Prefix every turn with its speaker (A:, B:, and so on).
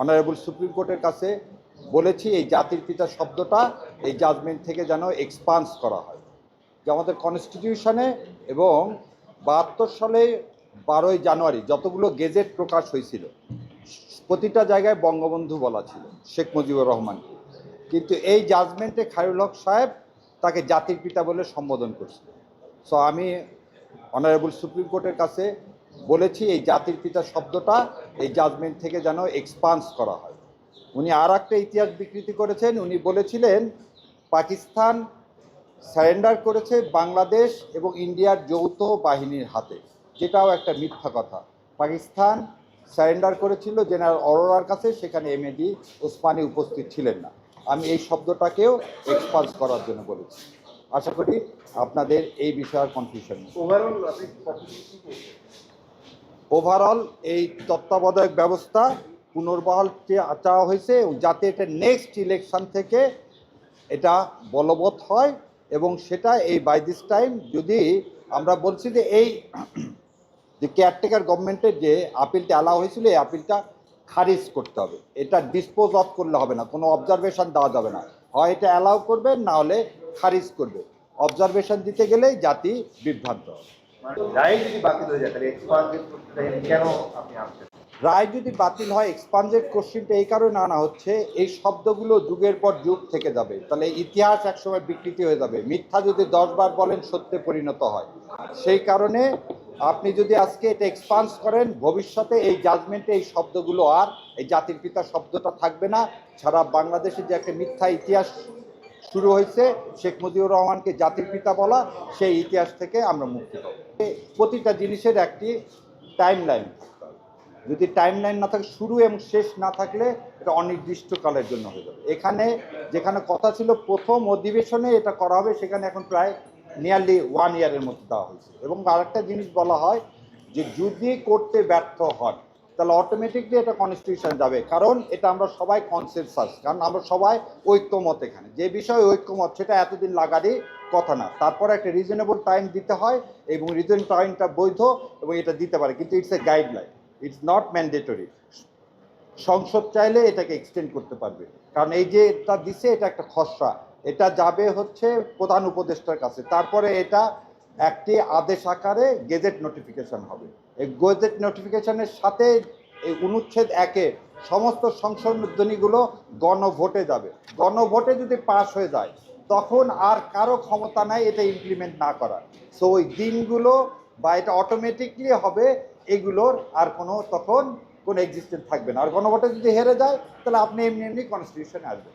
A: Honourable supreme কোর্টের কাছে বলেছি, এই জাতির পিতা শব্দটা এই জাজমেন্ট থেকে যেন এক্সপান্স করা হয়। যে আমাদের কনস্টিটিউশনে এবং বাহাত্তর সালে বারোই জানুয়ারি যতগুলো গেজেট প্রকাশ হয়েছিল, প্রতিটা জায়গায় বঙ্গবন্ধু বলা ছিল, শেখ মুজিবুর রহমান কিন্তু এই জাজমেন্টে খায়রুল হক সাহেব তাকে জাতির পিতা বলে সম্বোধন করছে সো আমি অনারেবল সুপ্রিম কোর্টের কাছে বলেছি, এই জাতির পিতা শব্দটা এই জাজমেন্ট থেকে যেন এক্সপান্স করা হয়। উনি আর একটা ইতিহাস বিকৃতি করেছেন। উনি বলেছিলেন, পাকিস্তান সারেন্ডার করেছে বাংলাদেশ এবং ইন্ডিয়ার যৌথ বাহিনীর হাতে। যেটাও একটা মিথ্যা কথা। পাকিস্তান সারেন্ডার করেছিল জেনারেল অরোরার কাছে, সেখানে এমএডি ওসমানী উপস্থিত ছিলেন না। আমি এই শব্দটাকেও এক্সপান্স করার জন্য বলেছি। আশা করি আপনাদের এই বিষয়ে কনফিউশন
B: ওভারঅল
A: ওভারঅল এই তত্ত্বাবধায়ক ব্যবস্থা পুনর্বহাল চাওয়া হয়েছে যাতে এটা নেক্সট ইলেকশন থেকে এটা বলবৎ হয় এবং সেটা এই বাই দিস টাইম যদি আমরা বলছি যে এই যে কেয়ারটেকার গভর্নমেন্টের যে আপিলটা অ্যালাউ হয়েছিল, এই আপিলটা খারিজ করতে হবে। এটা ডিসপোজ অফ করলে হবে না, কোনো অবজারভেশন দেওয়া যাবে না। হয় এটা অ্যালাউ করবে, না হলে খারিজ করবে। অবজারভেশন দিতে গেলেই জাতি বিভ্রান্ত হবে।
B: রায় যদি বাতিল হয়ে এক্সপান্ডেড
A: কোশ্চিনটা এই কারণে আনা হচ্ছে, এই শব্দগুলো যুগের পর যুগ থেকে যাবে। তাহলে ইতিহাস একসময় বিকৃতি হয়ে যাবে। মিথ্যা যদি দশবার বলেন, সত্যে পরিণত হয়। সেই কারণে আপনি যদি আজকে এটা এক্সপান্স করেন, ভবিষ্যতে এই জাজমেন্টে এই শব্দগুলো আর, এই জাতির পিতা শব্দটা থাকবে না। সারা বাংলাদেশে যে একটা মিথ্যা ইতিহাস শুরু হয়েছে শেখ মুজিবুর রহমানকে জাতির পিতা বলা, সেই ইতিহাস থেকে আমরা মুক্তি পাবো। প্রতিটা জিনিসের একটি টাইম লাইন যদি টাইম লাইন না থাকে, শুরু এবং শেষ না থাকলে এটা অনির্দিষ্টকালের জন্য হয়ে যাবে। এখানে যেখানে কথা ছিল, প্রথম অধিবেশনে এটা করা হবে, সেখানে এখন প্রায় নিয়ারলি ওয়ান ইয়ারের মধ্যে দেওয়া হয়েছে। এবং আরেকটা জিনিস বলা হয় যে, যদি করতে ব্যর্থ হন তাহলে অটোমেটিকলি এটা কনস্টিটিউশন যাবে। কারণ এটা আমরা সবাই কনসেনসাস কারণ আমরা সবাই ঐক্যমত এখানে। যে বিষয়ে ঐক্যমত, সেটা এতদিন লাগারই কথা না। তারপরে একটা রিজনেবল টাইম দিতে হয় এবং রিজন টাইমটা বৈধ এবং এটা দিতে পারে। কিন্তু it's a guideline it's not mandatory সংসদ চাইলে এটাকে এক্সটেন্ড করতে পারবে। কারণ এই যে এটা দিছে, এটা একটা খসড়া। এটা যাবে হচ্ছে প্রধান উপদেষ্টার কাছে। তারপরে এটা একটি আদেশ আকারে গেজেট নোটিফিকেশন হবে। এই গেজেট নোটিফিকেশনের সাথে এই অনুচ্ছেদ একে সমস্ত সংশোধনীগুলো গণভোটে যাবে। গণভোটে যদি পাশ হয়ে যায়, তখন আর কারও ক্ষমতা নাই এটা ইমপ্লিমেন্ট না করার। সো ওই দিনগুলো বা এটা অটোমেটিকলি হবে, এগুলোর আর কোনো তখন কোনো এক্সিস্টেন্স থাকবে না। আর গণভোটে যদি হেরে যায়, তাহলে আপনি এমনি এমনি কনস্টিটিউশনে আসবেন।